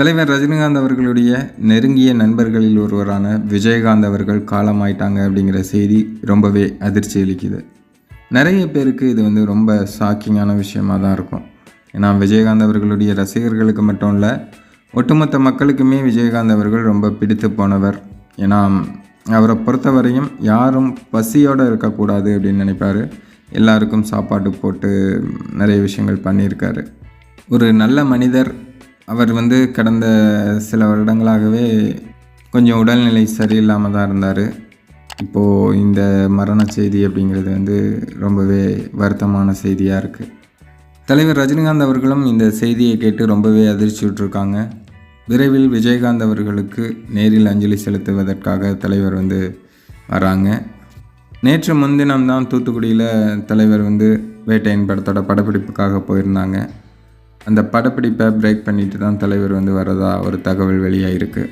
தலைவர் ரஜினிகாந்த் அவர்களுடைய நெருங்கிய நண்பர்களில் ஒருவரான விஜயகாந்த் அவர்கள் காலமாயிட்டாங்க அப்படிங்கிற செய்தி ரொம்பவே அதிர்ச்சி அளிக்குது. நிறைய பேருக்கு இது வந்து ரொம்ப ஷாக்கிங்கான விஷயமாக தான் இருக்கும். ஏன்னா விஜயகாந்த் அவர்களுடைய ரசிகர்களுக்கு மட்டும் இல்லை ஒட்டுமொத்த மக்களுக்குமே விஜயகாந்த் அவர்கள் ரொம்ப பிடித்து போனவர். ஏன்னா அவரை பொறுத்தவரையும் யாரும் பசியோடு இருக்கக்கூடாது அப்படின்னு நினைப்பார். எல்லாருக்கும் சாப்பாடு போட்டு நிறைய விஷயங்கள் பண்ணியிருக்காரு. ஒரு நல்ல மனிதர் அவர் வந்து கடந்த சில வருடங்களாகவே கொஞ்சம் உடல்நிலை சரியில்லாமல் தான் இருந்தார். இப்போது இந்த மரண செய்தி அப்படிங்கிறது வந்து ரொம்பவே வருத்தமான செய்தியாக இருக்குது தலைவர் ரஜினிகாந்த் அவர்களும் இந்த செய்தியை கேட்டு ரொம்பவே அதிர்ச்சி விட்டுருக்காங்க. விரைவில் விஜயகாந்த் அவர்களுக்கு நேரில் அஞ்சலி செலுத்துவதற்காக தலைவர் வந்து வராங்க. நேற்று முன்தினம் தான் தூத்துக்குடியில் தலைவர் வந்து வேட்டையின் படத்தோட படப்பிடிப்புக்காக போயிருந்தாங்க. அந்த படப்பிடிப்பை பிரேக் பண்ணிட்டு தான் தலைவர் வந்து வரதா ஒரு தகவல் வெளியாகிருக்கு